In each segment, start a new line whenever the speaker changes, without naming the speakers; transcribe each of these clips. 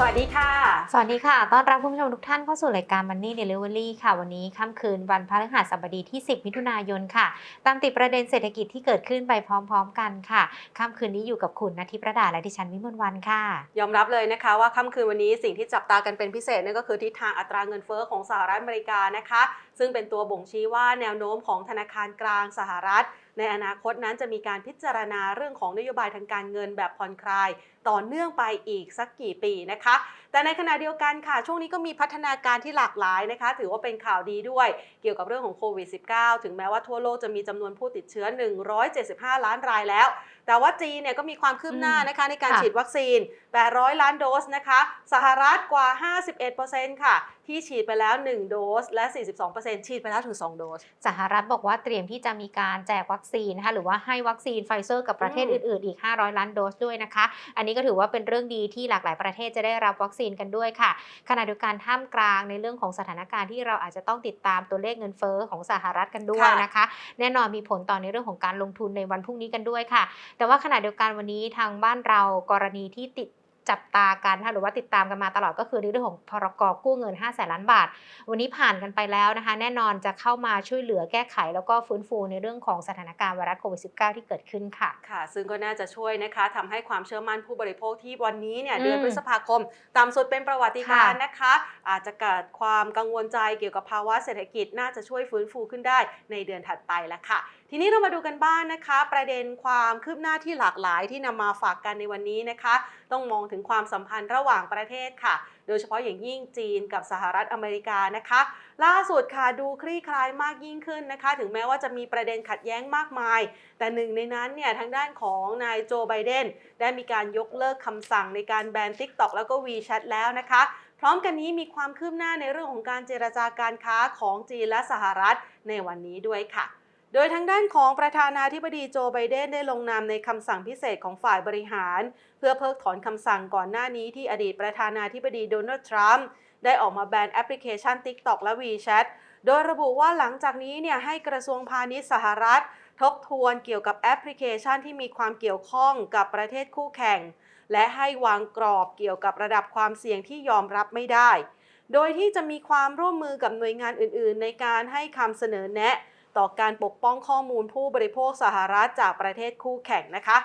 สวัสดีค่ะ
สวัสดีค่ะ ต้อนรับคุณผู้ชมทุกท่านเข้าสู่รายการ Money Delivery ค่ะ วันนี้ค่ำคืนวันพฤหัสบดีที่ 10 มิถุนายนค่ะ ตามติดประเด็นเศรษฐกิจที่เกิดขึ้นไปพร้อม ๆ กันค่ะ ค่ำคืนนี้อยู่กับคุณนัทธิประดาและดิฉันวิมลวันค่ะ
ยอมรับเลยนะคะว่าค่ำคืนวันนี้สิ่งที่จับตากันเป็นพิเศษนั่นก็คือทิศทางอัตราเงินเฟ้อของสหรัฐอเมริกานะคะ ซึ่งเป็นตัวบ่งชี้ว่าแนวโน้มของธนาคารกลางสหรัฐ ในอนาคตนั้นจะมีการพิจารณาเรื่องของนโยบายทางการเงินแบบผ่อนคลาย ต่อเนื่องไปอีกสักกี่ปีนะคะแต่ในขณะเดียวกันค่ะ ช่วงนี้ก็มีพัฒนาการที่หลากหลายนะคะ ถือว่าเป็นข่าวดีด้วยเกี่ยวกับเรื่องของโควิด -19 ถึงแม้ว่าทั่วโลกจะมีจำนวนผู้ติดเชื้อ 175 ล้านรายแล้ว แต่ว่าจีนเนี่ยก็มีความคืบหน้านะคะในการ
ค่ะ
ฉีดวัคซีน 800 ล้านโดสนะคะ สหรัฐกว่า 51%ค่ะ ที่ฉีดไปแล้ว 1 โดส และ 42%ฉีดไปแล้วถึง 2 โดส
สหรัฐบอกว่าเตรียมที่จะมีการแจกวัคซีนนะคะหรือว่าให้วัคซีนไฟเซอร์กับประเทศ
อืม
อื่นๆ อีก 500 ล้านโดสด้วยนะคะ อันนี้ก็ถือว่าเป็นเรื่องดีที่หลากหลายประเทศจะได้รับวัคซีนกันด้วยค่ะ ขณะเดียวกันท่ามกลางในเรื่องของสถานการณ์ที่เราอาจจะต้องติดตามตัวเลขเงินเฟ้อของสหรัฐกันด้วย
ค่ะ
นะคะ แน่นอนมีผลต่อในเรื่องของการลงทุนในวันพรุ่งนี้กันด้วยค่ะ แต่ว่าขณะเดียวกันวันนี้ทางบ้านเรากรณีที่ติด จับตากันนะคะหรือว่าติดตามกันมาตลอดก็คือในเรื่องของพรกกู้เงิน5แสนล้านบาท วันนี้ผ่านกันไปแล้วนะคะ แน่นอนจะเข้ามาช่วยเหลือแก้ไข แล้วก็ฟื้นฟูในเรื่องของสถานการณ์ไวรัสโควิด -19 ที่เกิดขึ้นค่ะ
ค่ะ ซึ่งก็น่าจะช่วยนะคะทำให้ความเชื่อมั่นผู้บริโภคที่วันนี้เนี่ย
อืม
เดือนพฤษภาคมต่ำสุดเป็นประวัติการณ์นะคะ อาจจะเกิดความกังวลใจเกี่ยวกับภาวะเศรษฐกิจน่าจะช่วยฟื้นฟูขึ้นได้ในเดือนถัดไปแล้วค่ะทีนี้เรามาดูกันบ้างนะคะ ประเด็นความคืบหน้าที่หลากหลายที่นำมาฝากกันในวันนี้นะคะ ต้องมองถึงความสัมพันธ์ระหว่างประเทศค่ะ โดยเฉพาะอย่างยิ่งจีนกับสหรัฐอเมริกานะคะ ล่าสุดค่ะดูคลี่คลายมากยิ่งขึ้นนะคะ ถึงแม้ว่าจะมีประเด็นขัดแย้งมากมาย แต่หนึ่งในนั้นเนี่ยทางด้านของนายโจไบเดนได้มีการยกเลิกคำสั่งในการแบน TikTok แล้วก็ WeChat แล้วนะคะพร้อมกันนี้มีความคืบหน้าในเรื่องของการเจรจาการค้าของจีนและสหรัฐในวันนี้ด้วยค่ะ โดยทางด้านของประธานาธิบดีโจไบเดนได้ลงนามในคำสั่งพิเศษของฝ่ายบริหาร เพื่อเพิกถอนคำสั่งก่อนหน้านี้ที่อดีตประธานาธิบดีโดนัลด์ทรัมป์ได้ออกมาแบนแอปพลิเคชัน TikTok และ WeChat โดยระบุว่าหลังจากนี้เนี่ยให้กระทรวงพาณิชย์สหรัฐ ทบทวนเกี่ยวกับแอปพลิเคชันที่มีความเกี่ยวข้องกับประเทศคู่แข่ง และให้วางกรอบเกี่ยวกับระดับความเสี่ยงที่ยอมรับไม่ได้ โดยที่จะมีความร่วมมือกับหน่วยงานอื่น ๆ ในการให้คำเสนอแนะ ต่อการปกป้องข้อมูลผู้บริโภคสหรัฐจากประเทศคู่แข่งนะคะ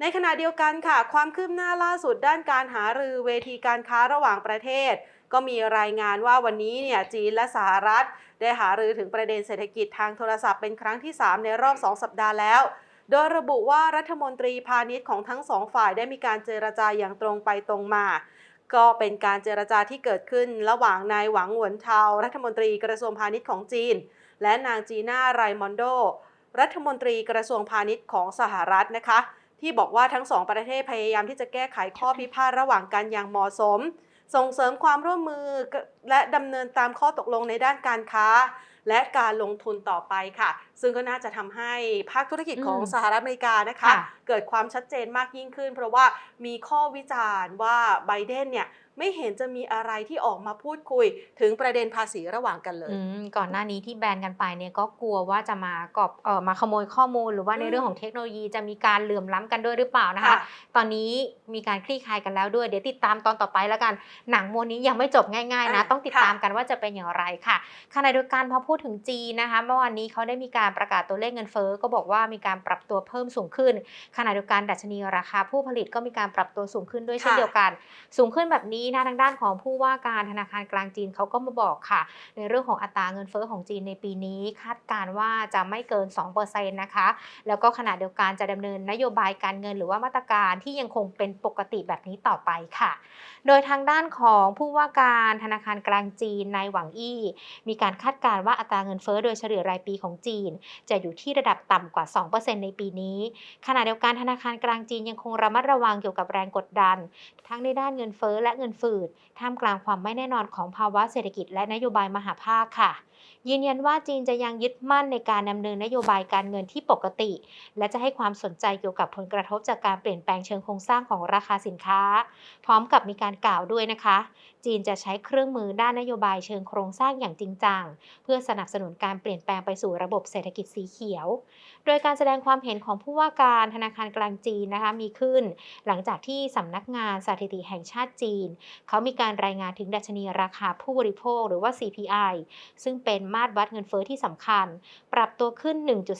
ในขณะเดียวกันค่ะ ความคืบหน้าล่าสุดด้านการหารือเวทีการค้าระหว่างประเทศ ก็มีรายงานว่าวันนี้เนี่ยจีนและสหรัฐ ได้หารือถึงประเด็นเศรษฐกิจทางโทรศัพท์เป็นครั้งที่ 3 ในรอบ 2 สัปดาห์แล้วโดยระบุว่ารัฐมนตรีพาณิชย์ของทั้งสองฝ่ายได้มีการเจรจาอย่างตรงไปตรงมา ก็เป็นการเจรจาที่เกิดขึ้นระหว่างนายหวังหวนเทารัฐมนตรีกระทรวงพาณิชย์ของจีน และนางจีน่าไรมอนโด รัฐมนตรีกระทรวงพาณิชย์ของสหรัฐนะคะ ที่บอกว่าทั้งสองประเทศพยายามที่จะแก้ไขข้อพิพาทระหว่างกันอย่างเหมาะสม ส่งเสริมความร่วมมือและดำเนินตามข้อตกลงในด้านการค้า และการลงทุนต่อไปค่ะ ซึ่งก็น่าจะทำให้ภาคธุรกิจของ
อืม
สหรัฐอเมริกานะคะ
ค่ะ
เกิดความชัดเจนมากยิ่งขึ้น เพราะว่ามีข้อวิจารณ์ว่าไบเดนเนี่ย ไม่เห็นจะมีอะไรที่ออกมาพูดคุยถึงประเด็นภาษีระหว่างกันเลย
อืมก่อนหน้านี้ที่แบนกันไปเนี่ยก็กลัวว่าจะมากอบเอ่อมาขโมยข้อมูล หรือว่าใน
อืม
เรื่องของเทคโนโลยีจะมีการเหลื่อมล้ำกันด้วยหรือเปล่านะคะ
ค่ะ
ตอนนี้มีการคลี่คลายกันแล้วด้วยเดี๋ยวติดตามตอนต่อไปแล้วกัน หนังม้วนนี้ยังไม่จบง่ายๆนะ
อะ
ต้องติด
ค่ะ
ตามกันว่าจะเป็นอย่างไรค่ะขณะเดียวกันพอพูดถึงจีนนะคะ เมื่อวานนี้เขาได้มีการประกาศตัวเลขเงินเฟ้อก็บอกว่ามีการปรับตัวเพิ่มสูงขึ้นขณะเดียวกันดัชนีราคาผู้ผลิตก็มีการปรับตัวสูงขึ้นด้วยเช่น
ค่ะ
เดียวกัน สูงขึ้นแบบนี้นะทางด้านของผู้ว่าการธนาคารกลางจีนเขาก็มาบอกค่ะ ในเรื่องของอัตราเงินเฟ้อของจีนในปีนี้ คาดการว่าจะไม่เกิน2%นะคะแล้วก็ขณะเดียวกันจะดำเนินนโยบายการเงินหรือว่ามาตรการที่ยังคงเป็นปกติแบบนี้ต่อไปค่ะโดยทางด้านของผู้ว่าการธนาคารกลางจีนนายหวังอี้ มีการคาดการณ์ว่าอัตราเงินเฟ้อโดยเฉลี่ยรายปีของจีน จะอยู่ที่ระดับต่ำกว่า 2%ในปีนี้ ขณะเดียวกันธนาคารกลางจีนยังคงระมัดระวังเกี่ยวกับแรงกดดัน ทั้งในด้านเงินเฟ้อและเงินฝืดท่ามกลางความไม่แน่นอนของภาวะเศรษฐกิจและนโยบายมหาภาคค่ะยืนยันว่าจีนจะยังยึดมั่นในการดำเนินนโยบายการเงินที่ปกติ และจะให้ความสนใจเกี่ยวกับผลกระทบจากการเปลี่ยนแปลงเชิงโครงสร้างของราคาสินค้า พร้อมกับมีการกล่าวด้วยนะคะจีนจะใช้เครื่องมือด้านนโยบายเชิงโครงสร้างอย่างจริงจัง เพื่อสนับสนุนการเปลี่ยนแปลงไปสู่ระบบเศรษฐกิจสีเขียว โดยการแสดงความเห็นของผู้ว่าการธนาคารกลางจีนนะคะมีขึ้น หลังจากที่สำนักงานสถิติแห่งชาติจีน เขามีการรายงานถึงดัชนีราคาผู้บริโภคหรือว่า CPI ซึ่งเป็นมาตรวัดเงินเฟ้อที่สำคัญ ปรับตัวขึ้น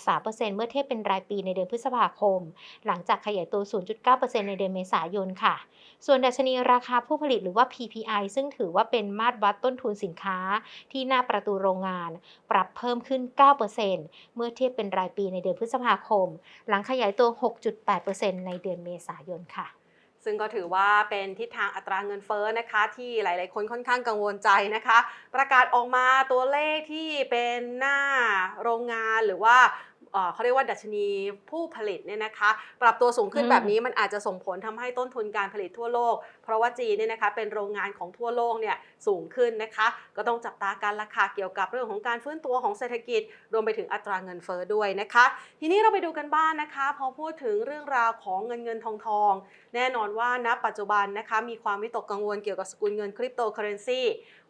1.3%เมื่อเทียบเป็นรายปีในเดือนพฤษภาคม หลังจากขยายตัว 0.9%ในเดือนเมษายนค่ะ ส่วนดัชนีราคาผู้ผลิตหรือว่า PPI ซึ่งถือว่าเป็นมาตรวัดต้นทุนสินค้าที่หน้าประตูโรงงาน ปรับเพิ่มขึ้น 9%เมื่อเทียบเป็นรายปีในเดือนพฤษภาคม หลังขยายตัว 6.8%ในเดือนเมษายนค่ะ
ซึ่งก็ถือว่าเป็นทิศทางอัตราเงินเฟ้อนะคะ ที่หลาย ๆ คนค่อนข้างกังวลใจนะคะ ประกาศออกมาตัวเลขที่เป็นหน้าโรงงานหรือว่า เอ่อเขาเรียกว่าดัชนีผู้ผลิตเนี่ยนะคะปรับตัวสูงขึ้น
อืม
แบบนี้มันอาจจะส่งผลทำให้ต้นทุนการผลิตทั่วโลก เพราะว่าจีนเนี่ยนะคะเป็นโรงงานของทั่วโลกเนี่ยสูงขึ้นนะคะ ก็ต้องจับตาการราคาเกี่ยวกับเรื่องของการฟื้นตัวของเศรษฐกิจ รวมไปถึงอัตราเงินเฟ้อด้วยนะคะ ทีนี้เราไปดูกันบ้างนนะคะ พอพูดถึงเรื่องราวของเงินเงินทองทอง แน่นอนว่าณปัจจุบันนะคะมีความวิตกกังวลเกี่ยวกับสกุลเงินคริปโตเคอเรนซี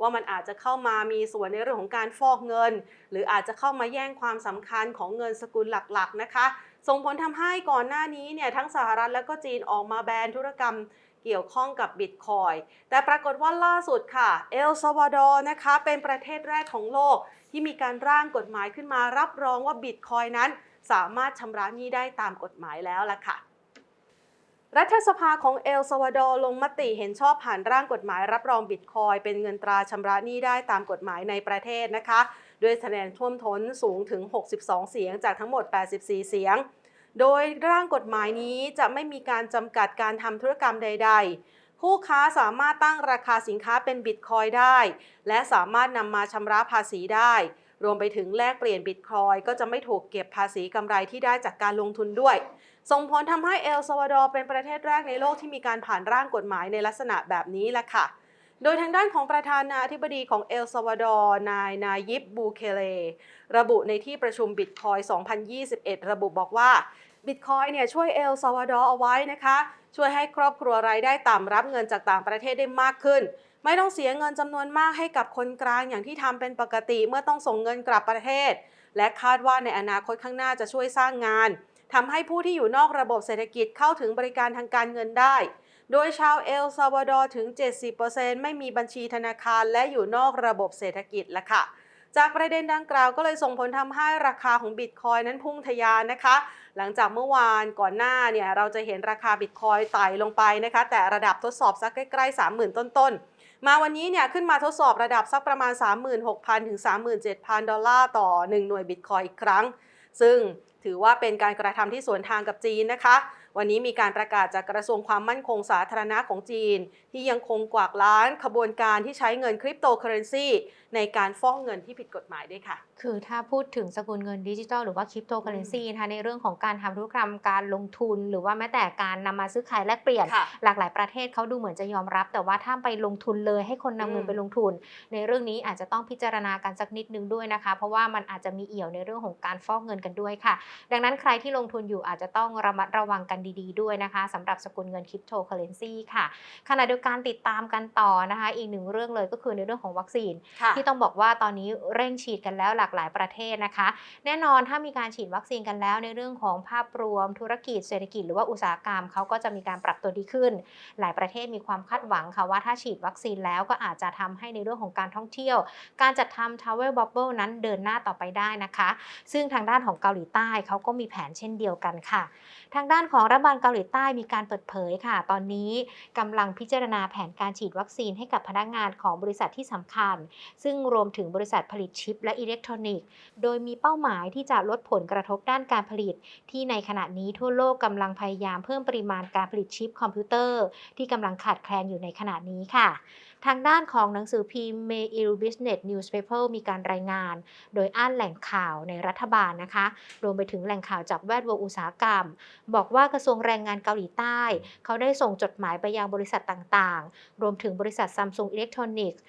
ว่ามันอาจจะเข้ามามีส่วนในเรื่องของการฟอกเงิน หรืออาจจะเข้ามาแย่งความสำคัญของเงินสกุลหลักๆนะคะส่งผลทำให้ก่อนหน้านี้เนี่ยทั้งสหรัฐและก็จีนออกมาแบนธุรกรรม เกี่ยวข้องกับบิตคอยแต่ปรากฏว่าล่าสุดค่ะเอลซาวาดอร์นะคะเป็นประเทศแรกของโลก ที่มีการร่างกฎหมายขึ้นมารับรองว่าบิตคอยนั้น สามารถชำระหนี้ได้ตามกฎหมายแล้วล่ะค่ะรัฐสภาของเอลซาวาดอร์ลงมติเห็นชอบผ่านร่างกฎหมายรับรองบิตคอยเป็นเงินตราชำระหนี้ได้ตามกฎหมายในประเทศนะคะ ด้วยคะแนนท่วมท้นสูงถึง 62 เสียงจากทั้งหมด 84 เสียง โดยร่างกฎหมายนี้จะไม่มีการจำกัดการทำธุรกรรมใด ๆ ผู้ค้าสามารถตั้งราคาสินค้าเป็นบิตคอยได้ และสามารถนำมาชำระภาษีได้ รวมไปถึงแลกเปลี่ยนบิตคอยก็จะไม่ถูกเก็บภาษีกำไรที่ได้จากการลงทุนด้วย ส่งผลทำให้เอลซาวาดอร์เป็นประเทศแรกในโลกที่มีการผ่านร่างกฎหมายในลักษณะแบบนี้แหละค่ะโดยทางด้านของประธานาธิบดีของเอลซาวาดอร์นายนายิบบูเคเล ระบุในที่ประชุมบิตคอย 2021 ระบุบอกว่า บิตคอยเนี่ยช่วยเอลซาวาดอร์เอาไว้นะคะ ช่วยให้ครอบครัวรายได้ต่ำรับเงินจากต่างประเทศได้มากขึ้น ไม่ต้องเสียเงินจำนวนมากให้กับคนกลางอย่างที่ทำเป็นปกติเมื่อต้องส่งเงินกลับประเทศ และคาดว่าในอนาคตข้างหน้าจะช่วยสร้างงานทำให้ผู้ที่อยู่นอกระบบเศรษฐกิจเข้าถึงบริการทางการเงินได้ โดยชาวเอลซาวาดอร์ถึง 70%ไม่มีบัญชีธนาคารและอยู่นอกระบบเศรษฐกิจละค่ะ จากประเด็นดังกล่าวก็เลยส่งผลทำให้ราคาของบิตคอยนั้นพุ่งทะยานนะคะ หลังจากเมื่อวานก่อนหน้าเนี่ยเราจะเห็นราคาบิตคอยไต่ลงไปนะคะ แต่ระดับทดสอบสักใกล้ๆ 30,000 ต้นๆมาวันนี้เนี่ยขึ้นมาทดสอบระดับสักประมาณ 36,000 ถึง 37,000 ดอลลาร์ต่อ 1 หน่วยบิตคอยอีกครั้ง ซึ่งถือว่าเป็นการกระทำที่สวนทางกับจีนนะคะ วันนี้มีการประกาศจากกระทรวงความมั่นคงสาธารณะของจีน ที่ยังคงกวากล้านขบวนการที่ใช้เงินคริปโตเคอเรนซีในการฟ้องเงินที่ผิดกฎหมายด้วยค่ะ
คือถ้าพูดถึงสกุลเงินดิจิทัลหรือว่าคริปโตเคอเรนซีนะคะในเรื่องของการทำธุรกรรมการลงทุน หรือว่าแม้แต่การนำมาซื้อขายแลกเปลี่ยน
ค่ะ
หลากหลายประเทศเขาดูเหมือนจะยอมรับ แต่ว่าถ้าไปลงทุนเลยให้คนนำเงิน
อืม
ไปลงทุน ในเรื่องนี้อาจจะต้องพิจารณากันสักนิดนึงด้วยนะคะ เพราะว่ามันอาจจะมีเอี่ยวในเรื่องของการฟอกเงินกันด้วยค่ะ ดังนั้นใครที่ลงทุนอยู่อาจจะต้องระมัดระวังกันดี ๆ ด้วยนะคะสำหรับสกุลเงินคริปโตเคอเรนซีค่ะขณะเดียวกันติดตามกันต่อนะคะ อีกหนึ่งเรื่องเลยก็คือในเรื่องของวัคซีน
ค่ะ
ที่ต้องบอกว่าตอนนี้เร่งฉีดกันแล้วหลากหลายประเทศนะคะ แน่นอนถ้ามีการฉีดวัคซีนกันแล้วในเรื่องของภาพรวมธุรกิจเศรษฐกิจหรือว่าอุตสาหกรรมเขาก็จะมีการปรับตัวดีขึ้น หลายประเทศมีความคาดหวังค่ะว่าถ้าฉีดวัคซีนแล้วก็อาจจะทำให้ในเรื่องของการท่องเที่ยว การจัดทำ Travel Bubble นั้นเดินหน้าต่อไปได้นะคะ ซึ่งทางด้านของเกาหลีใต้เขาก็มีแผนเช่นเดียวกันค่ะ ทางด้านของรัฐบาลเกาหลีใต้มีการเปิดเผยค่ะ ตอนนี้กำลังพิจารณาแผนการฉีดวัคซีนให้กับพนักงานของบริษัทที่สำคัญซึ่งรวมถึงบริษัทผลิตชิปและอิเล็กทรอนิกส์ โดยมีเป้าหมายที่จะลดผลกระทบด้านการผลิต ที่ในขณะนี้ทั่วโลกกำลังพยายามเพิ่มปริมาณการผลิตชิปคอมพิวเตอร์ ที่กำลังขาดแคลนอยู่ในขณะนี้ค่ะทางด้านของหนังสือพิมพ์ Mail Business Newspaper มีการรายงาน โดยอ้านแหล่งข่าวในรัฐบาลนะคะ รวมไปถึงแหล่งข่าวจากแวดวงอุตสาหกรรม บอกว่ากระทรวงแรงงานเกาหลีใต้ เขาได้ส่งจดหมายไปยังบริษัทต่างๆ รวมถึงบริษัท Samsung Electronics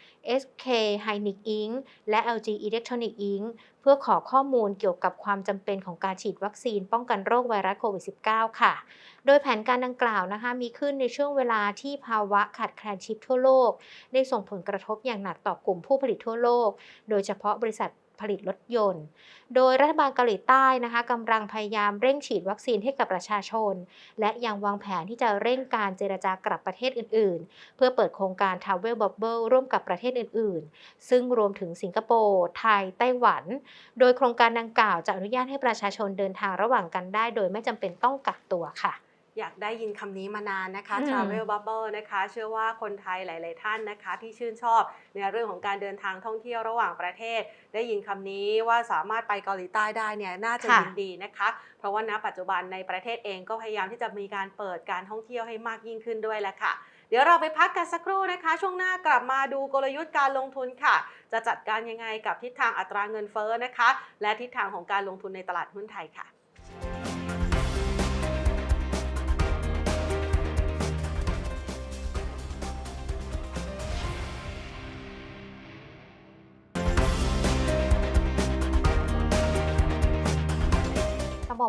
SK Hynix Inc. และ LG Electronics Inc. เพื่อขอข้อมูลเกี่ยวกับความจำเป็นของการฉีดวัคซีน ป้องกันโรคไวรัสโควิด -19 ค่ะ โดยแผนการดังกล่าวนะคะ มีขึ้นในช่วงเวลาที่ภาวะขาดแคลนชิปทั่วโลก ได้ส่งผลกระทบอย่างหนักต่อกลุ่มผู้ผลิตทั่วโลก โดยเฉพาะบริษัท ผลิตรถยนต์ โดยรัฐบาลเกาหลีใต้นะคะกำลังพยายามเร่งฉีดวัคซีนให้กับประชาชน และยังวางแผนที่จะเร่งการเจรจากลับประเทศอื่น ๆ เพื่อเปิดโครงการ Travel Bubble ร่วมกับประเทศอื่น ๆ ซึ่งรวมถึงสิงคโปร์ไทย ไต้หวัน โดยโครงการดังกล่าวจะอนุญาตให้ประชาชนเดินทางระหว่างกันได้ โดยไม่จำเป็นต้องกักตัวค่ะ
อยากได้ยินคำนี้มานานนะคะ
อืม
Travel Bubble นะคะ เชื่อว่าคนไทยหลาย ๆ ท่านนะคะ ที่ชื่นชอบในเรื่องของการเดินทางท่องเที่ยวระหว่างประเทศ ได้ยินคำนี้ว่าสามารถไปเกาหลีใต้ได้เนี่ยน่าจะ
ค่ะ
ยินดีนะคะ เพราะว่าณปัจจุบันในประเทศเองก็พยายามที่จะมีการเปิดการท่องเที่ยวให้มากยิ่งขึ้นด้วยแหละค่ะเดี๋ยวเราไปพักกันสักครู่นะคะ ช่วงหน้ากลับมาดูกลยุทธ์การลงทุนค่ะ จะจัดการยังไงกับทิศทางอัตราเงินเฟ้อนะคะ และทิศทางของการลงทุนในตลาดหุ้นไทยค่ะ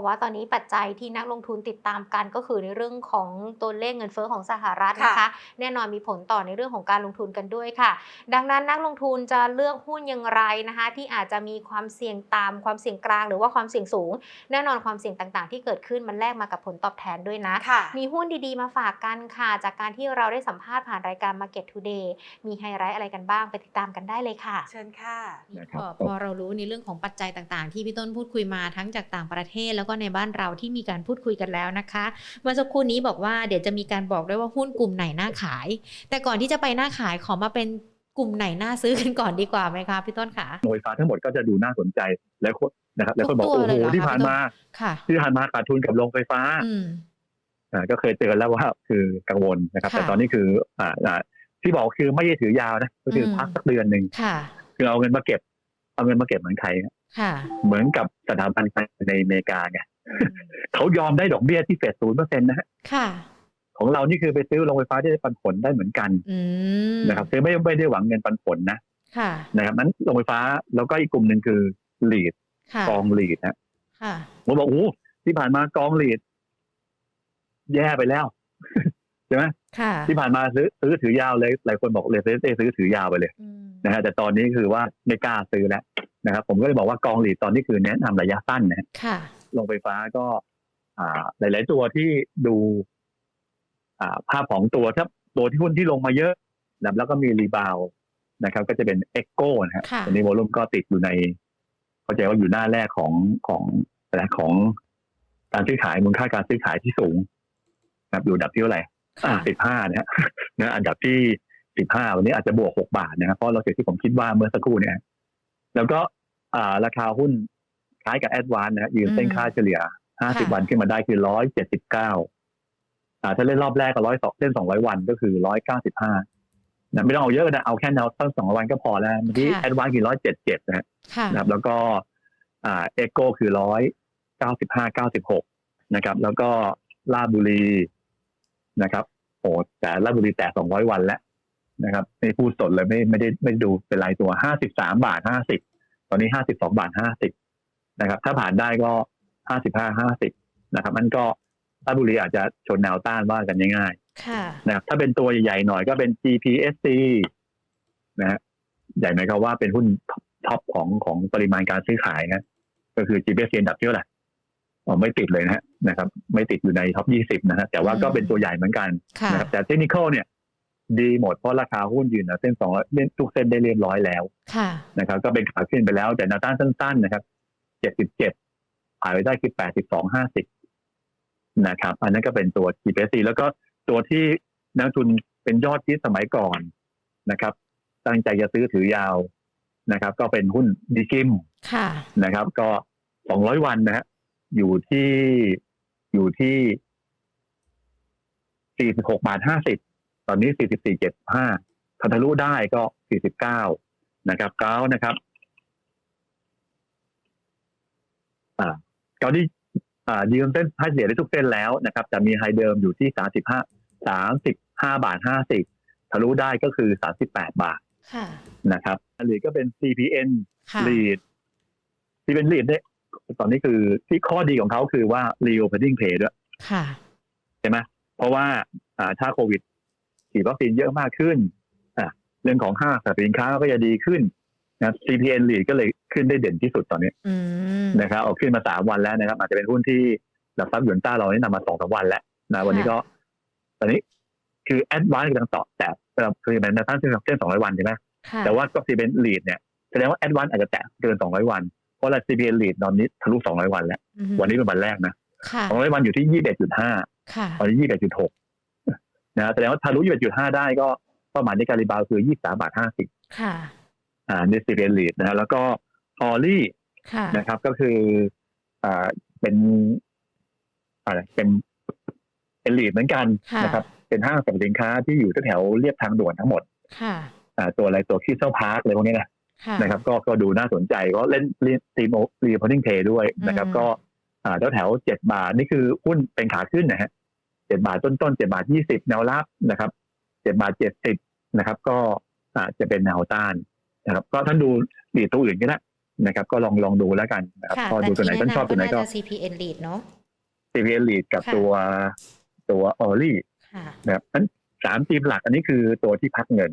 บอกว่าตอนนี้ปัจจัยที่นักลงทุนติดตามกันก็คือในเรื่องของตัวเลขเงินเฟ้อของสหรัฐนะคะ
ค่ะ
แน่นอนมีผลต่อในเรื่องของการลงทุนกันด้วยค่ะ ดังนั้นนักลงทุนจะเลือกหุ้นอย่างไรนะคะ ที่อาจจะมีความเสี่ยงต่ำความเสี่ยงกลาง หรือว่าความเสี่ยงสูง แน่นอนความเสี่ยงต่างๆ ที่เกิดขึ้นมันแลกมากับผลตอบแทนด้วยนะ
ค่ะ
มีหุ้นดีๆมาฝากกันค่ะ จากการที่เราได้สัมภาษณ์ผ่านรายการ Market Today มีไฮไลท์อะไรกันบ้างไปติดตามกันได้เลยค่ะ
เชิญค่ะ
นะครับ
พอพอเรารู้ในเรื่องของปัจจัยต่างๆ ที่พี่ต้นพูดคุยมาทั้งจากต่างประเทศแล้วก็ในบ้านเราที่มีการพูดคุยกันแล้วนะคะเมื่อสักครู่นี้บอกว่าเดี๋ยวจะมีการบอกด้วยว่าหุ้นกลุ่มไหนน่าขาย แต่ก่อนที่จะไปน่าขายขอมาเป็นกลุ่มไหนน่าซื้อกันก่อนดีกว่าไหมคะพี่ต้นคะ
โรงไฟฟ้าทั้งหมดก็จะดูน่าสนใจแล้วคนนะครับแล้วคนบอก
ทุกตัว
โอ้
เลย
โห
เหรอคะ
ที่ผ่านมา
ค่ะ
ที่ผ่านมาขาดทุนกับโรงไฟฟ้า
อืม
อ่าก็เคยเตือนแล้วว่าคือกังวลนะครับ
ค่ะ
แต่ตอนนี้คืออ่าอ่าที่บอกคือไม่ได้ถือยาวนะก็คืออ
ม
พักสักเดือนหนึ่ง
ค่ะ
คือเอาเงินมาเก็บ เอาเงินมาเก็บเหมือนใครนะ
ค่ะ
เหมือนกับสถาบันการเงินในอเมริกาไงเขายอมได้ดอกเบี้ยที่เฟดศูนย์เปอร์เซ็นต์นะฮะ
ค่ะ
ของเรานี่คือไปซื้อโรงไฟฟ้าที่ได้ปันผลได้เหมือนกัน
อืม
นะครับซื้อไม่ไม่ได้หวังเงินปันผลนะ
ค่ะ
นะครับนั้นโรงไฟฟ้าแล้วก็อีกกลุ่มหนึ่งคือลีด
ค่ะ
กองลีดนะ
ค่ะ
ผมบอกโอ้ที่ผ่านมากองลีดแย่ไปแล้วใช่ไหม
ค่ะ
ที่ผ่านมาซื้อซื้อถือยาวเลย หลายคนบอกเลยซื้อซื้อถือยาวไปเลย
อืม
นะฮะแต่ตอนนี้คือว่าไม่กล้าซื้อแล้วนะครับ ผมก็เลยบอกว่ากองลีดตอนนี้คือแนะนำระยะสั้นนะฮะ
ค่ะ
โรงไฟฟ้าก็อ่า หลาย ๆ ตัวที่ดู อ่า ภาพของตัวถ้าตัวที่หุ้นที่ลงมาเยอะนะครับแล้วก็มีรีบาวด์นะครับ ก็จะเป็นเอ็กโกนะฮะ
ค่ะ
อันนี้โวลุ่มก็ติดอยู่ในเข้าใจว่าอยู่หน้าแรกของของอะไรของการซื้อขายมูลค่าการซื้อขายที่สูงนะครับอยู่อันดับที่เท่าไหร่
ค่ะ
สิบห้านะฮะนะอันดับที่สิบห้าวันนี้อาจจะบวกหกบาทนะครับเพราะเราเสียที่ผมคิดว่าเมื่อสักครู่เนี่ย แล้วก็อ่าราคาหุ้นคล้ายกับแอดวานนะฮะยืนเส้นค่าเฉลี่ยห้าสิบ
ค่ะ
วันขึ้นมาได้คือร้อยเจ็ดสิบเก้าอ่าถ้าเล่นรอบแรกก็ร้อยสองเล่นสองร้อยวันก็คือร้อยเก้าสิบห้านะไม่ต้องเอาเยอะนะเอาแค่แนวต้นสองร้อยวันก็พอแล้วเมื่อกี้
ค่ะ
แอดวานคือร้อยเจ็ดเจ็ดนะฮะ
ค่ะ
นะครับ แล้วก็อ่าเอ็กโกคือร้อยเก้าสิบห้าเก้าสิบหกนะครับ แล้วก็ลาดบุรีนะครับ โอ้แต่ลาดบุรีแต่สองร้อยวันแล้วนะครับไม่พูดสดเลยไม่ไม่ได้ไม่ได้ดูเป็นรายตัวห้าสิบสามบาทห้าสิบตอนนี้ห้าสิบสองบาทห้าสิบนะครับ ถ้าผ่านได้ก็ห้าสิบห้าห้าสิบนะครับมันก็ลาดบุรีอาจจะชนแนวต้านว่ากันง่ายๆ
ค่ะ
นะครับถ้าเป็นตัวใหญ่ๆหน่อยก็เป็น GPSC นะฮะใหญ่ไหมครับว่าเป็นหุ้นท็อปของของปริมาณการซื้อขายนะ ก็คือ GPSC อันดับที่เท่าไหร่อ๋อไม่ติดเลยนะฮะ นะครับไม่ติดอยู่ในท็อป 20 นะฮะแต่ว่าก็เป็นตัวใหญ่เหมือนกัน
ค่ะ
นะครับแต่เทคนิคเนี่ยดีหมดเพราะราคาหุ้นยืนนะเส้นสองเล่นทุกเส้นได้เรียบร้อยแล้ว
ค่ะ
นะครับ ก็เป็นขาขึ้นไปแล้ว แต่แนวต้านสั้น ๆ นะครับ77ผ่านไปได้คือ82 50นะครับ อันนั้นก็เป็นตัว GPSC แล้วก็ตัวที่นักลงทุนเป็นยอดที่สมัยก่อนนะครับ ตั้งใจจะซื้อถือยาวนะครับ ก็เป็นหุ้นดีกิม
ค่ะ
นะครับ ก็200วันนะฮะอยู่ที่ อยู่ที่46บาท50ตอนนี้44.75ถ้าทะลุได้ก็49นะครับเก้านะครับ อ่าเก้าที่อ่ายืมเส้นค่าเฉลี่ยได้ทุกเส้นแล้วนะครับ แต่มีไฮเดิมอยู่ที่35 35บาท50ทะลุได้ก็คือ38บาท
ค่ะ
นะครับหรือก็เป็น CPN
ค่ะ
lead ที่เป็น lead เนี่ย ตอนนี้คือที่ข้อดีของเขาคือว่า reopening pay ด้วย
ค่ะ
ใช่ไหมเพราะว่าอ่าถ้าโควิดฉีดวัคซีนเยอะมากขึ้นอะเรื่องของห้างสรรพสินค้าก็จะดีขึ้นนะ CPN lead ก็เลยขึ้นได้เด่นที่สุดตอนนี้
อืม
นะครับเอาขึ้นมาสามวันแล้วนะครับ อาจจะเป็นหุ้นที่หลักทรัพย์หยวนต้าเรานี่นำมาสองสามวันแล้วนะวันนี้ก็ ตอนนี้คือแอดวานซ์กำลังต่อแต่คือเป็นแนวต้านเส้นเส้นสองร้อยวันใช่ไหม
ค่ะ
แต่ว่าก็ CPN lead เนี่ยแสดงว่าแอดวานซ์อาจจะแตะเกินสองร้อยวัน เพราะว่า CPN lead ตอนนี้ทะลุสองร้อยวันแล้ว
อือฮึ
วันนี้เป็นวันแรกนะ
ค่ะ
สองร้อยวันอยู่ที่ยี่สิบเอ็ดจุดห้า
ค่ะ
ตอนนี้ยี่สิบเอ็ดจุดหกนะแสดงว่าทะลุยี่สิบเอ็ดจุดห้าได้ก็เป้าหมายในการรีบาวคือยี่สามบาทห้าสิบ
ค่ะ
อ่าใน CPN lead นะฮะแล้วก็ออลี่
ค่ะ
นะครับ ก็คืออ่าเป็นอะไรเป็นเป็นลีดเหมือนกัน
ค่ะ
นะครับ เป็นห้างสรรพสินค้าที่อยู่แถวๆเรียบทางด่วนทั้งหมด
ค่ะ
อ่า ตัวอะไรตัวคิสเซลพาร์คอะไรพวกนี้นะ
ค่ะ
นะครับก็ก็ดูน่าสนใจก็เล่นทีมรีพอร์ติ้งเพย์ด้วยนะครับ
อืม
ก็อ่าแถวแถวเจ็ดบาทนี่คือหุ้นเป็นขาขึ้นนะฮะเจ็ดบาทต้นๆเจ็ดบาทยี่สิบแนวรับนะครับเจ็ดบาทเจ็ดสิบนะครับ ก็อ่าจะเป็นแนวต้านนะครับ ก็ท่านดูดีดตัวอื่นก็ได้นะครับ ก็ลองลองดูแล้วกันนะครับ
ค่ะ
ก็ดูตัวไหนท่านชอบตัวไหนก็า
จะ CPN lead เนาะ
CPN lead กับ
ค่ะ
ตัวตัวออลี่
ค่ะ
นะครับนั้นสามทีมหลักอันนี้คือตัวที่พักเงิน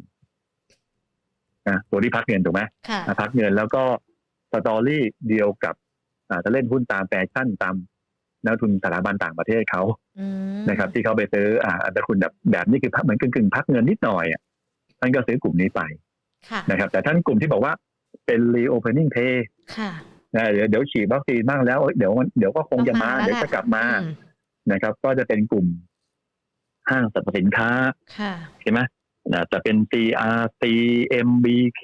นะตัวที่พักเงินถูกไหม
ค่ะ
อะพักเงินแล้วก็สตอรี่เดียวกับอ่าจะเล่นหุ้นตามแฟชั่นตามนักทุนสถาบันต่างประเทศเขา
อืม
นะครับ ที่เขาไปซื้ออ่าอันตราคุณแบบแบบนี้คือพักเหมือนกึ่งกึ่งๆพักเงินนิดหน่อยอะท่านก็ซื้อกลุ่มนี้ไป
ค่ะ
นะครับ แต่ท่านกลุ่มที่บอกว่าเป็น reopening pay
ค่ะ
นะเดี๋ยวเดี๋ยวฉีดวัคซีนบ้างแล้วเอ้ยเดี๋ยวมันเดี๋ยวก็คงจะมา
ต้องมาแล้ว
เดี๋ยว
แหละ
จะกลับมา
อืม
นะครับ ก็จะเป็นกลุ่มห้างสรรพสินค้า
ค่ะ
ใช่ไหม นะแต่เป็น CRC MBK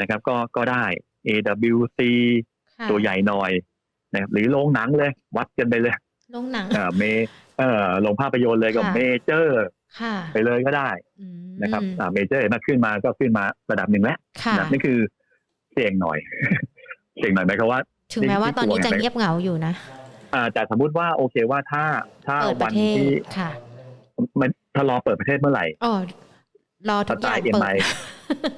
นะครับ ก็ก็ได้ AWC
ค่ะ
ตัวใหญ่หน่อยนะครับหรือโรงหนังเลย วัดกันไปเลย
โรงหนัง
อ่าเมเอ่อโรงภาพยนตร์เลยกับ
ค่ะ
เมเจอร์
ค่ะ
ไปเลยก็ได้
อืม
นะครับอ่าเมเจอร์มาขึ้นมาก็ขึ้นมาระดับหนึ่งแล้ว
ค่ะ
นะนี่คือเสี่ยงหน่อย เสี่ยงหน่อยไหมครับว่า
ถึงแม้ว่าตอนนี้จะ
นี่คือตัว
เงียบเหงาอยู่นะ
อ่าแต่สมมุติว่าโอเคว่าถ้าถ้า
เปิดป
วั
ระ
น
เทศ
ที่
ค่ะ
มัน ถ้ารอเปิดประเทศเมื่อไหร่
อ๋อรอ
ส
ทุก
ไต
อย่าง
ล์เอ็ม
เปิ
ไอ
ด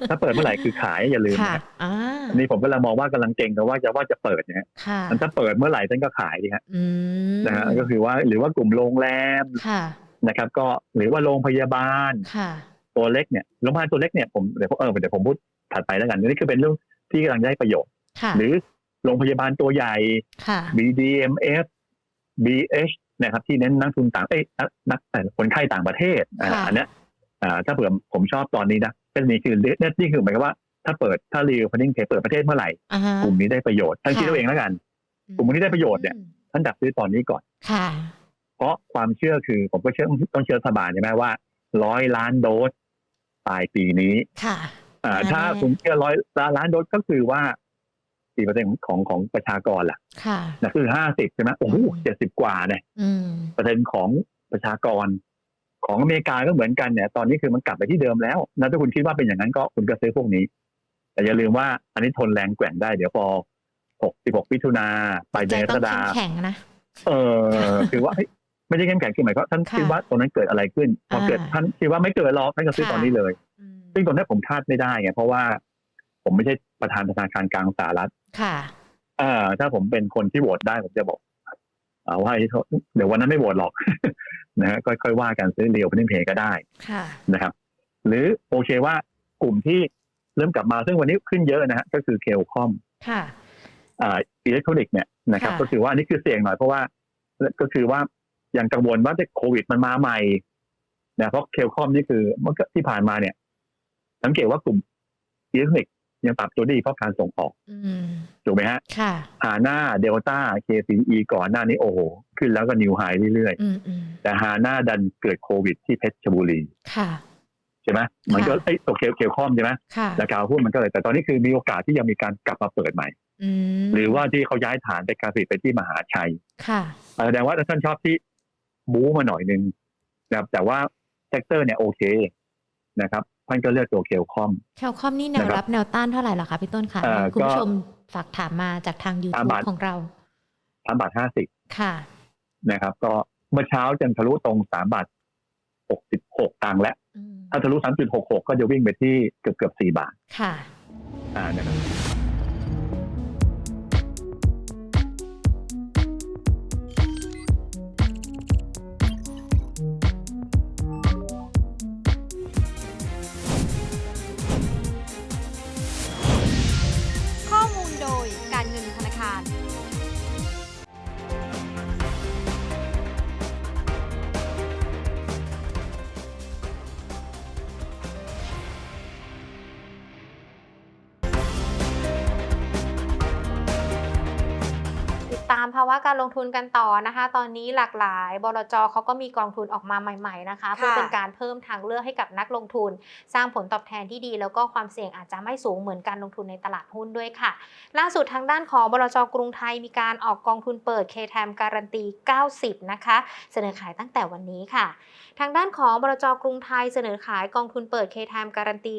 ถ้าเปิดเมื่อไหร่คือขายอย่าลืม
ค่ะ
นะ
อ่า
อันนี้ผมก็ลังมองว่ากำลังเก่งแต่ว่าจะว่าจะเปิดนะฮะ
ค่ะ
มันถ้าเปิดเมื่อไหร่ท่านก็ขายดีฮะ
อืม
นะฮะก็คือว่าหรือว่ากลุ่มโรงแรม
ค่ะ
นะครับ ก็หรือว่าโรงพยาบาล
ค่ะ
ตัวเล็กเนี่ยโรงพยาบาลตัวเล็กเนี่ยผมเดี๋ยวผมเออเดี๋ยวผมพูดถัดไปแล้วกันนี่คือเป็นเรื่องที่กำลังได้ประโยชน์
ค่ะ
หรือโรงพยาบาลตัวใหญ่
ค่ะ
BDMF BH นะครับที่เน้นนักทุนต่างเอ้ยนักนักเอ่อคนไข้ต่างประเทศอ่า
ค่ะ
อันเนี้ยอ่าถ้าเผื่อผมชอบตอนนี้นะเป็นนี่คือเนี่ยนี่คือหมายความว่าถ้าเปิดถ้ารีวิวนิ่งเพเปิดประเทศเมื่อไหร่
อ่าฮะ
กลุ่มนี้ได้ประโยชน์ท่าน
ค่ะ
คิดเอาเองแล้วกัน กลุ่มนี้ได้ประโยชน์เนี่ยท่านดักซื้อตอนนี้ก่อน
ค่ะ
เพราะความเชื่อคือผมก็เชื่อต้องเชื่อรัฐบาลใช่ไหมว่าร้อยล้านโดสปลายปีนี้
ค่ะ
อ่า
อ่า
ถ้าคุณเชื่อร้อยล้านโดสก็คือว่า สี่เปอร์เซ็นของของประชากรล่ะ
ค่ะ
นะคือห้าสิบใช่ไหมโอ้โห
อืม
เจ็ดสิบกว่าเนี่ย
อืม
เปอร์เซ็นต์ของประชากร ของอเมริกาก็เหมือนกันเนี่ย ตอนนี้คือมันกลับไปที่เดิมแล้วนะถ้าคุณคิดว่าเป็นอย่างนั้นก็คุณก็ซื้อพวกนี้ แต่อย่าลืมว่าอันนี้ทนแรงแกว่งได้เดี๋ยวพอหกสิบหกมิถุนาไป
ใจ
เดือนก
ต้
ร
อง
กฎา
เข้มแข็งนะ
เออคือว่าเฮ้ยไม่ใช่เข้มแข็งคือหมายความว่าท่าน
ค่ะ
คิดว่าตรงนั้นเกิดอะไรขึ้น พอเกิด
อ่า
ท่านคิดว่าไม่เกิดหรอกท่านก็ซื้อ
ค่ะ
ตอนนี้เลย
อืม
ซึ่งตรงนี้ผมคาดไม่ได้ไงเพราะว่าผมไม่ใช่ประธานธนาคารกลางสหรัฐ
ค่ะ
เอ่า ถ้าผมเป็นคนที่โหวตได้ผมจะบอกเอาว่าไอ้เขาเดี๋ยววันนั้นไม่โหวตหรอกนะฮะค่อยๆว่ากันซื้อเรียวเป็นเพย์ก็ได้
ค่ะ
นะครับ หรือโอเคว่ากลุ่มที่เริ่มกลับมาซึ่งวันนี้ขึ้นเยอะนะฮะก็คือเคลคอม
ค่ะ
อ่าอิเล็กทรอนิกส์เนี่ยนะครับ
ค่ะ
ก็คือว่าอันนี้คือเสี่ยงหน่อยเพราะว่า ก็คือว่ายังกังวลว่าจะโควิดมันมาใหม่นะเพราะเคลคอมนี่คือเมื่อที่ผ่านมาเนี่ย สังเกตว่ากลุ่มอิเล็กทรอนิกส์ ยังปรับตัวดีเพราะการส่งออก
อืม
ถูกไหมฮะ
ค่ะ
ฮาน่าเดลต้า KCE ก่อนหน้านี้โอ้โห ขึ้นแล้วก็นิวไฮเรื่อย
อืมอืม
ๆแต่ฮาน่าดันเกิดโควิดที่เพชรบุรี
ค่ะ
ใช่ไหมมันก็
ค่ะ
เอ้ยโอเคเคลคอมใช่ไหม
ค่ะ
ราคาหุ้นมันก็เลยแต่ตอนนี้คือมีโอกาสที่ยังมีการกลับมาเปิดใหม่
อืม
หรือว่าที่เขาย้ายฐานไปการผลิตไปที่มหาชัย
ค่ะ
แสดงว่าท่านชอบที่บู๊มาหน่อยนึงนะครับแต่ว่าเซกเตอร์เนี่ยโอเคนะครับ ท่านก็เลือกตัวเคลคอม
แคลคอมนี่แนว
นะครับ
รับแนวต้านเท่าไหร่เหรอคะพี่ต้นคะ
เอ่อ
คุณผู้
ก็
ชมฝากถามมาจากทาง
สาม
YouTube
บาท
ของเรา
สามบาทห้าสิบ
ค่ะ
นะครับ ก็เมื่อเช้าจนทะลุตรงสามบาทหกสิบหกตังค์แล้ว
อืม
ถ้าทะลุสามจุดหกหกก็จะวิ่งไปที่เกือบเกือบสี่บาท
ค่ะ
อ่านะครับ
นกันต่อนะคะ ตอนนี้หลากหลายบลจเขาก็มีกองทุนออกมาใหม่ ๆนะคะ เพื่อเป็นการเพิ่มทางเลือกให้กับนักลงทุน สร้างผลตอบแทนที่ดี แล้วก็ความเสี่ยงอาจจะไม่สูงเหมือนการลงทุนในตลาดหุ้นด้วยค่ะ ล่าสุดทางด้านของบลจกรุงไทยมีการออกกองทุนเปิด KTM การันตี 90 นะคะ เสนอขายตั้งแต่วันนี้ค่ะ ทางด้านของบลจกรุงไทยเสนอขายกองทุนเปิด KTM การันตี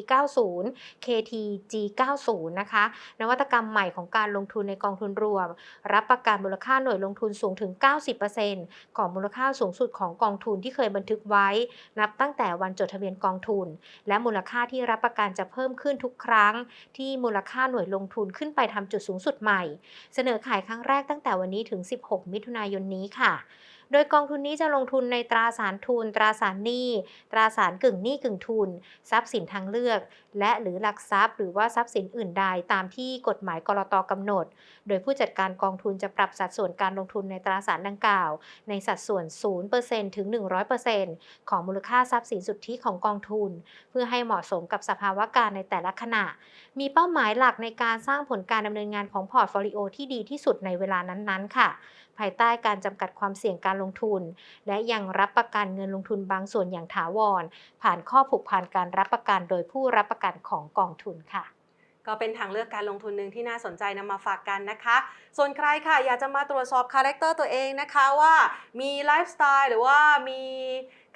90 KTG 90 นะคะ นวัตกรรมใหม่ของการลงทุนในกองทุนรวม รับประกันมูลค่าหน่วยลงทุนสูงถึง 90%ของมูลค่าสูงสุดของกองทุนที่เคยบันทึกไว้ นับตั้งแต่วันจดทะเบียนกองทุน และมูลค่าที่รับประกันจะเพิ่มขึ้นทุกครั้ง ที่มูลค่าหน่วยลงทุนขึ้นไปทำจุดสูงสุดใหม่ เสนอขายครั้งแรกตั้งแต่วันนี้ถึง 16 มิถุนายนนี้ค่ะ โดยกองทุนนี้จะลงทุนในตราสารทุน ตราสารหนี้ ตราสารกึ่งหนี้กึ่งทุน ทรัพย์สินทางเลือก และหรือหลักทรัพย์ หรือว่าทรัพย์สินอื่นใดตามที่กฎหมายกรตกำหนด โดยผู้จัดการกองทุนจะปรับสัดส่วนการลงทุนในตราสารดังกล่าว ในสัดส่วน 0%ถึง 100%ของมูลค่าทรัพย์สินสุทธิของกองทุน เพื่อให้เหมาะสมกับสภาวะการในแต่ละขณะ มีเป้าหมายหลักในการสร้างผลการดำเนินงานของพอร์ตโฟลิโอที่ดีที่สุดในเวลานั้นๆ ค่ะ ภายใต้การจำกัดความเสี่ยงการลงทุน และยังรับประกันเงินลงทุนบางส่วนอย่างถาวร ผ่านข้อผูกพันการรับประกันโดยผู้รับประกันของกองทุนค่ะ
ก็เป็นทางเลือกการลงทุนหนึ่งที่น่าสนใจนำมาฝากกันนะคะ ส่วนใครค่ะอยากจะมาตรวจสอบคาแรคเตอร์ตัวเองนะคะว่ามีไลฟ์สไตล์หรือว่ามี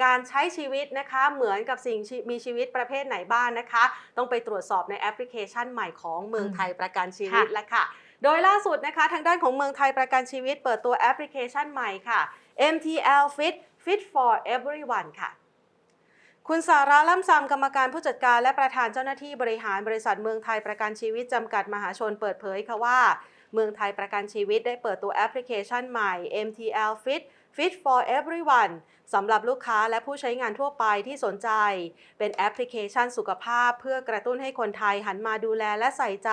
การใช้ชีวิตนะคะเหมือนกับสิ่งมีชีวิตประเภทไหนบ้างนะคะ ต้องไปตรวจสอบในแอปพลิเคชันใหม่ของเมืองไทยประกันชีวิตแล้วค่ะ โดยล่าสุดนะคะ ทางด้านของเมืองไทยประกันชีวิต เปิดตัวแอปพลิเคชันใหม่ค่ะ MTL Fit Fit for Everyone ค่ะ คุณสาระล่ำซำกรรมการผู้จัดการและประธานเจ้าหน้าที่บริหารบริษัทเมืองไทยประกันชีวิตจำกัดมหาชนเปิดเผยค่ะว่า เมืองไทยประกันชีวิตได้เปิดตัวแอปพลิเคชันใหม่ MTL Fit Fit for Everyone สำหรับลูกค้าและผู้ใช้งานทั่วไปที่สนใจ เป็นแอปพลิเคชันสุขภาพเพื่อกระตุ้นให้คนไทยหันมาดูแลและใส่ใจ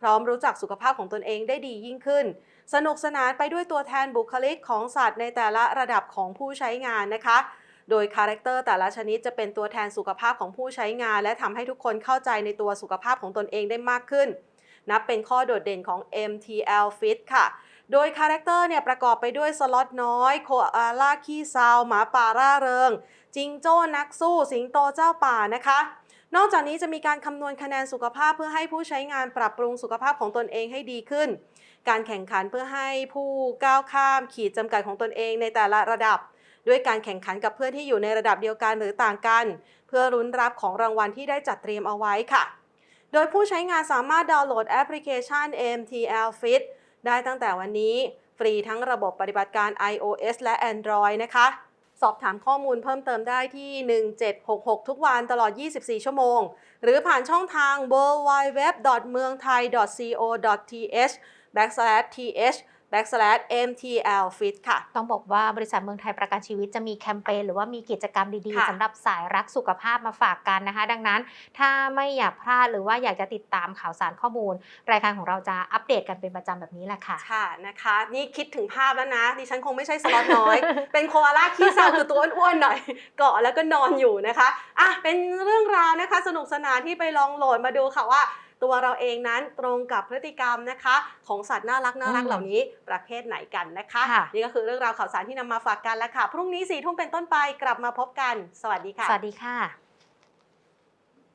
พร้อมรู้จักสุขภาพของตนเองได้ดียิ่งขึ้น สนุกสนานไปด้วยตัวแทนบุคลิกของสัตว์ในแต่ละระดับของผู้ใช้งานนะคะ โดยคาแรคเตอร์แต่ละชนิดจะเป็นตัวแทนสุขภาพของผู้ใช้งาน และทำให้ทุกคนเข้าใจในตัวสุขภาพของตนเองได้มากขึ้น นับเป็นข้อโดดเด่นของ MTL Fit ค่ะโดยคาแรคเตอร์เนี่ยประกอบไปด้วยสล็อตน้อย โคอาล่าขี้ซาวหมาป่าร่าเริง จิงโจ้นักสู้ สิงโตเจ้าป่านะคะ นอกจากนี้จะมีการคำนวณคะแนนสุขภาพเพื่อให้ผู้ใช้งานปรับปรุงสุขภาพของตนเองให้ดีขึ้น การแข่งขันเพื่อให้ผู้ก้าวข้ามขีดจำกัดของตนเองในแต่ละระดับ ด้วยการแข่งขันกับเพื่อนที่อยู่ในระดับเดียวกันหรือต่างกัน เพื่อรุ้นรับของรางวัลที่ได้จัดเตรียมเอาไว้ค่ะ โดยผู้ใช้งานสามารถดาวน์โหลดแอปพลิเคชัน MTL Fit ได้ตั้งแต่วันนี้ ฟรีทั้งระบบปฏิบัติการ iOS และ Android นะคะ สอบถามข้อมูลเพิ่มเติมได้ที่ 1766 ทุกวันตลอด 24 ชั่วโมง หรือผ่านช่องทาง www.meungthai.co.th backslash th backslash mtl fit ค่ะ
ต้องบอกว่าบริษัทเมืองไทยประกันชีวิตจะมีแคมเปญหรือว่ามีกิจกรรมดี
ค่ะ
ๆสำหรับสายรักสุขภาพมาฝากกันนะคะ ดังนั้นถ้าไม่อยากพลาดหรือว่าอยากจะติดตามข่าวสารข้อมูล รายการของเราจะอัปเดตกันเป็นประจำแบบนี้แหละค่ะ
ค่ะนะคะ นี่คิดถึงภาพแล้วนะ ดิฉันคงไม่ใช่สล็อตน้อย เป็นโคอาล่าขี้เศร้าคือตัวอ้วนๆหน่อยเกาะแล้วก็นอนอยู่นะคะอะเป็นเรื่องราวนะคะ สนุกสนานที่ไปลองโหลดมาดูค่ะว่า ตัวเราเองนั้นตรงกับพฤติกรรมนะคะ ของสัตว์น่ารักน่ารัก
อืม
เหล่านี้ประเภทไหนกันนะคะ
ค่ะ
นี่ก็คือเรื่องราวข่าวสารที่นำมาฝากกันแล้วค่ะ พรุ่งนี้สี่ทุ่มเป็นต้นไปกลับมาพบกัน สวัสดีค่ะ
สวัสดีค่ะ